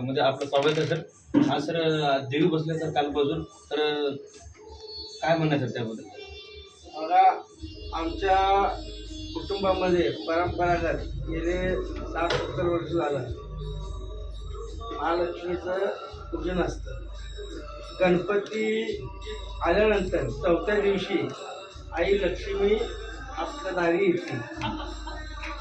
म्हणजे आपलं स्वागत आहे सर. हा सर देवी बसले सर कालपासून. तर काय म्हणायचं त्याबद्दल? मला आमच्या कुटुंबामध्ये परंपरागत गेले साठ सत्तर वर्ष झालं. महालक्ष्मीचं पूजन असतं. गणपती आल्यानंतर चौथ्या दिवशी आई लक्ष्मी आपल्या दारी येते.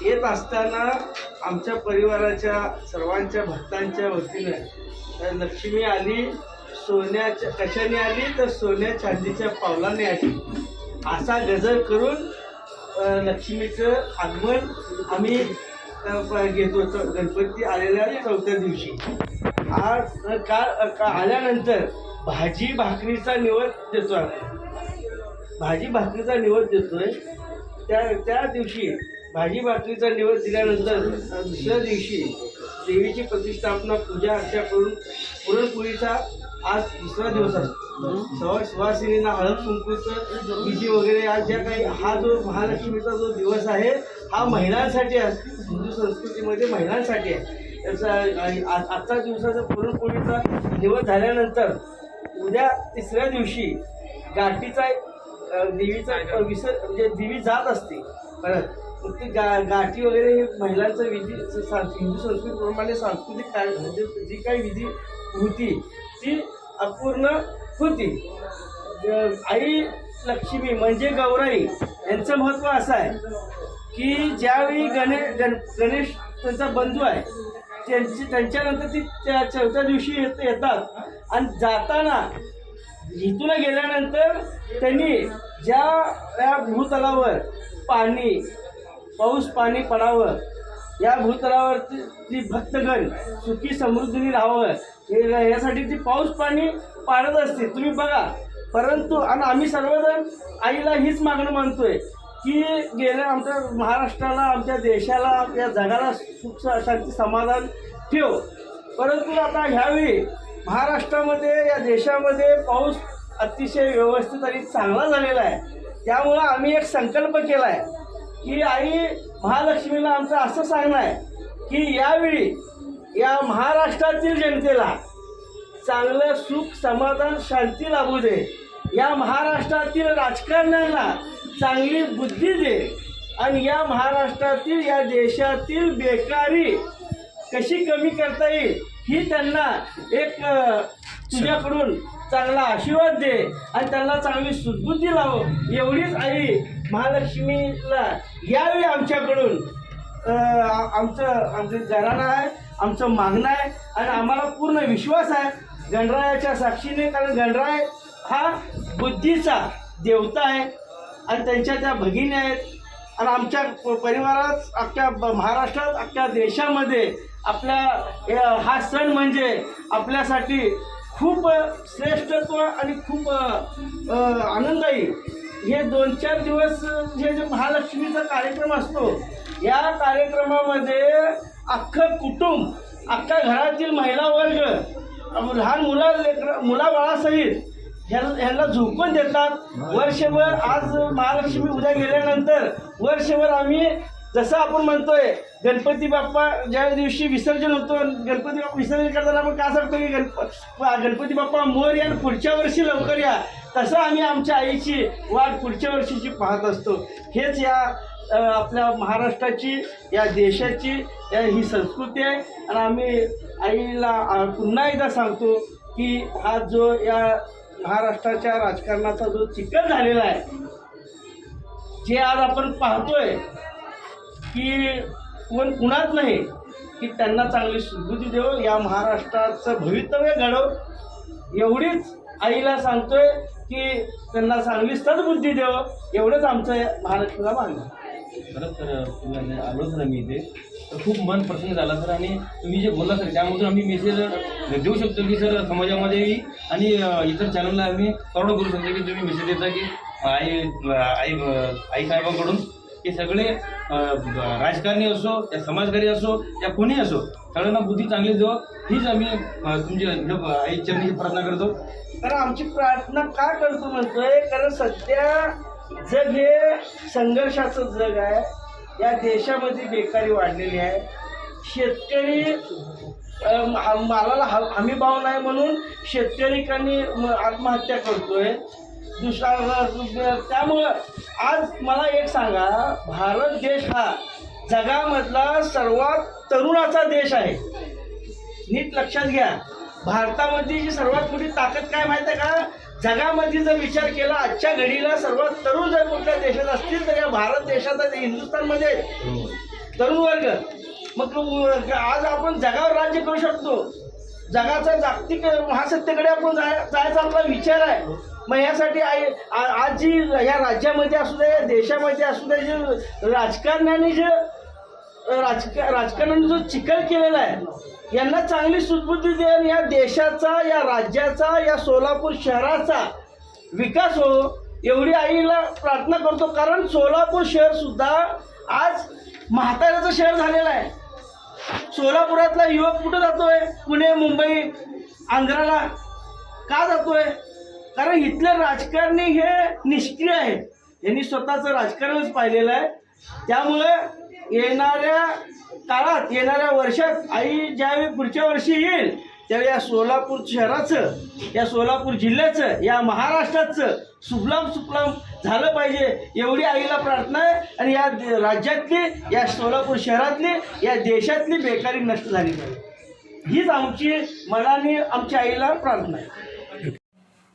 येत असताना आमच्या परिवाराच्या सर्वांच्या भक्तांच्या वतीनं तर लक्ष्मी आली सोन्याच्या कशाने आली? तर सोन्या चांदीच्या पावलाने आली. असा गजर करून लक्ष्मीचं आगमन आम्ही घेतो गणपती आलेल्या चौथ्या दिवशी. आज काल का आल्यानंतर भाजी भाकरीचा निवद देतो आम्ही. भाजी भाकरीचा निवद देतोय. त्या त्या दिवशी भाजी भाकरीचा निवड दिल्यानंतर दुसऱ्या दिवशी देवीची प्रतिष्ठापना पूजा अर्चा करून पुरणपोळीचा आज दुसरा दिवस असतो सवा सुवासिनींना हळद कुंकूचं विधी वगैरे आज ज्या काही हा जो महालक्ष्मीचा जो दिवस आहे हा महिलांसाठी असतो हिंदू संस्कृतीमध्ये महिलांसाठी आहे. त्याचा आ- आजचा दिवसाचा पुरणपोळीचा निवड झाल्यानंतर उद्या तिसऱ्या दिवशी गाठीचा एक, देवीचा विसर म्हणजे देवी जात असते. परत मग ती गा गाठी वगैरे हे महिलांचं विधी सा- हिंदू संस्कृतीप्रमाणे सांस्कृतिक काय म्हणजे जी काही विधी होती ती अपूर्ण होती. आई लक्ष्मी म्हणजे गौराई यांचं महत्त्व असं आहे की ज्यावेळी गणे गण गणेश त्यांचा बंधू आहे त्यांची त्यांच्यानंतर ती त्या चौथ्या दिवशी येत येतात. आणि जाताना इथून गेल्यानंतर त्यांनी ज्या या भूतलावर पाणी पाऊस पाणी पडावं. या भूतलावरती ती भक्तगण सुखी समृद्धीने राहावं यासाठी ती पाऊस पाणी पाडत असते. तुम्ही बघा. परंतु आणि आम्ही सर्वजण आईला हीच मागणं मानतोय की गेल्या आमच्या महाराष्ट्राला आमच्या देशाला या जगाला सुख शांती समाधान ठेव. परंतु आता ह्यावेळी महाराष्ट्रामध्ये या देशामध्ये पाऊस अतिशय व्यवस्थित आणि चांगला झालेला आहे. त्यामुळं आम्ही एक संकल्प केला आहे की आई महालक्ष्मीला आमचं असं सांगणं आहे की यावेळी या महाराष्ट्रातील जनतेला चांगलं सुख समाधान शांती लाभू दे. या महाराष्ट्रातील राजकारण्यांना चांगली बुद्धी दे. आणि या महाराष्ट्रातील या देशातील बेकारी कशी कमी करता येईल ही त्यांना एक तुझ्याकडून चांगला आशीर्वाद दे आणि त्यांना चांगली सुदबुद्धी लाव. एवढीच आई महालक्ष्मीला यावेळी आमच्याकडून आमचं आमचं घराणं आहे आमचं मागणं आहे आणि आम्हाला पूर्ण विश्वास आहे गणरायाच्या साक्षीने कारण गणराय हा बुद्धीचा देवता आहे आणि त्यांच्या त्या भगिनी आहेत. आणि आमच्या परिवारात अख्ख्या ब- महाराष्ट्रात अख्ख्या देशामध्ये आपल्या हा सण म्हणजे आपल्यासाठी खूप श्रेष्ठत्व आणि खूप अ, आनंददायी. हे दोन चार दिवस जे जे महालक्ष्मीचा कार्यक्रम असतो या कार्यक्रमामध्ये अख्खं कुटुंब अख्ख्या घरातील महिला वर्ग लहान मुला लेकर मुलाबाळासहित ह्याला ह्याला झोपून देतात. वर्षभर आज महालक्ष्मी उद्या गेल्यानंतर वर्षभर आम्ही जसं आपण म्हणतोय गणपती बाप्पा ज्या दिवशी विसर्जन होतो गणपती बाप्पा विसर्जन करताना आपण काय सांगतो की गणप गणपती बाप्पा मोर या आणि पुढच्या वर्षी लवकर या. तसं आम्ही आमच्या आईची वाट पुढच्या वर्षीची पाहत असतो. हेच या आपल्या महाराष्ट्राची या देशाची या ही संस्कृती आहे. आणि आम्ही आईला पुन्हा एकदा सांगतो की हा जो या महाराष्ट्राच्या राजकारणाचा जो चिकन झालेला आहे जे आज आपण पाहतोय की कोण कुणाच नाही की त्यांना चांगली सुबुद्धी देव या महाराष्ट्राचं भवितव्य घडव. एवढीच आईला सांगतोय की त्यांना चांगली सद्बुद्धी देव एवढंच आमचं महालक्ष्मीला मागणं खरंच सर तुम्ही आलो सर आम्ही इथे. तर खूप मन प्रसन्न झाला सर आणि तुम्ही जे बोलला सर त्यामधून आम्ही मेसेज देऊ शकतो की सर समाजामध्ये आणि इतर चॅनलला आम्ही फॉरवर्ड करू शकतो की तुम्ही मेसेज देता की आई आई आई साहेबांकडून. हे सगळे राजकारणी असो या समाजकारी असो या कोणी असो सगळ्यांना बुद्धी चांगली देऊ हीच आम्ही तुमच्या तुमची आई चरणी प्रार्थना करतो. कारण आमची प्रार्थना का करतो म्हणतोय? कारण सध्या जग हे संघर्षाचं जग आहे. या देशामध्ये बेकारी वाढलेली आहे. शेतकरी मालाला हा हमी भाव नाही म्हणून शेतकरी आत्महत्या करतोय. दुसरा त्यामुळं आज मला एक सांगा भारत देश हा जगामधला सर्वात तरुणाचा देश आहे. नीट लक्षात घ्या. भारतामध्ये जी सर्वात मोठी ताकद काय माहिती आहे का? जगामध्ये जर विचार केला आजच्या घडीला सर्वात तरुण जर कुठल्या देशात असतील तर या भारत देशात हिंदुस्थानमध्ये तरुण वर्ग. मग आज आपण जगावर राज्य करू शकतो. जगाचा जागतिक महासत्तेकडे आपण जाय- जायचा आपला विचार आहे. मग यासाठी आई आ- आज जी या राज्यामध्ये असू दे या देशामध्ये असू दे जे राजकारण्याने जे राजक राजकारणाने जो चिखल केलेला आहे यांना चांगली सुदबुद्धी देऊन या देशाचा या राज्याचा या सोलापूर शहराचा विकास हो एवढी आईला प्रार्थना करतो. कारण सोलापूर शहरसुद्धा आज म्हाताऱ्याचं शहर झालेलं आहे. सोलापुरातला युवक कुठं जातोय? पुणे मुंबई आंध्राला का जातोय? कारण इथलं राजकारणी हे निष्क्रिय आहे. यांनी स्वतःचं राजकारणच पाहिलेलं आहे. त्यामुळे येणाऱ्या काळात येणाऱ्या वर्षात आई ज्यावेळी पुढच्या वर्षी येईल त्यावेळी या सोलापूर शहराचं या सोलापूर जिल्ह्याचं या महाराष्ट्राचं सुफलाम सुफलाम झालं पाहिजे एवढी आईला प्रार्थना आहे. आणि या राज्यातली या सोलापूर शहरातली या देशातली बेकारी नष्ट झाली पाहिजे. हीच आमची मनाने आमच्या आईला प्रार्थना आहे.